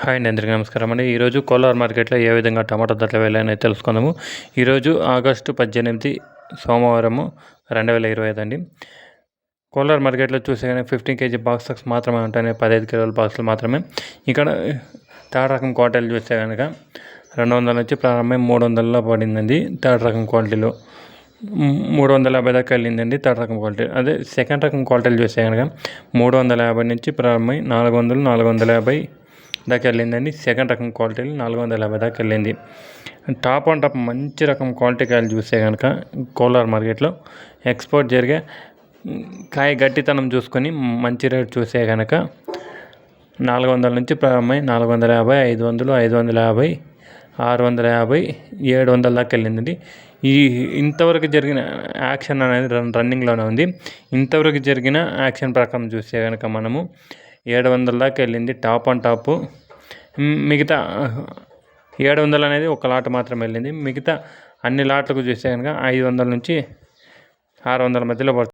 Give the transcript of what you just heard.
Hi అండి అందరికీ నమస్కారం అండి. ఈరోజు కోలార్ మార్కెట్లో ఏ విధంగా టమాటా ధరలు వెళ్ళాయని తెలుసుకుందాము. ఈరోజు ఆగస్టు పద్దెనిమిది సోమవారము రెండు వేల ఇరవై ఐదు అండి. కోలార్ మార్కెట్లో చూసే కానీ ఫిఫ్టీన్ కేజీ బాక్సెస్ మాత్రమే ఉంటాయి పదహైదు కిలోల బాక్సులు మాత్రమే. ఇక్కడ థర్డ్ రకం క్వాలిటీలు చూస్తే కనుక రెండు వందల నుంచి ప్రారంభమై మూడు వందలలో పడిందండి థర్డ్ రకం క్వాలిటీలో మూడు వందల యాభై దాకా వెళ్ళిందండి థర్డ్ రకం క్వాలిటీ అదే సెకండ్ రకం క్వాలిటీలు చూస్తే కనుక మూడు వందల యాభై నుంచి ప్రారంభమై నాలుగు వందలు నాలుగు వందల యాభై దాకా వెళ్ళిందండి సెకండ్ రకం క్వాలిటీలు నాలుగు వందల యాభై దాకా వెళ్ళింది. టాప్ అండ్ టాప్ మంచి రకం క్వాలిటీ కాయలు చూస్తే కనుక కోలార్ మార్కెట్లో ఎక్స్పోర్ట్ జరిగే కాయ గట్టితనం చూసుకొని మంచి రేట్ చూసే కనుక నాలుగు వందల నుంచి ప్రారంభమై నాలుగు వందల యాభై ఐదు వందలు ఐదు వందల యాభై ఆరు వందల యాభై ఏడు వందల దాకా వెళ్ళిందండి. ఈ ఇంతవరకు జరిగిన యాక్షన్ అనేది రన్ రన్నింగ్లోనే ఉంది. ఇంతవరకు జరిగిన యాక్షన్ ప్రకారం చూస్తే కనుక మనము ఏడు వందల దాకా వెళ్ళింది టాప్ అండ్ టాప్. మిగతా ఏడు వందలు అనేది ఒక లాట్ మాత్రం వెళ్ళింది. మిగతా అన్ని లాట్లకు చూస్తే కనుక ఐదు వందల నుంచి ఆరు వందల మధ్యలో పడుతుంది.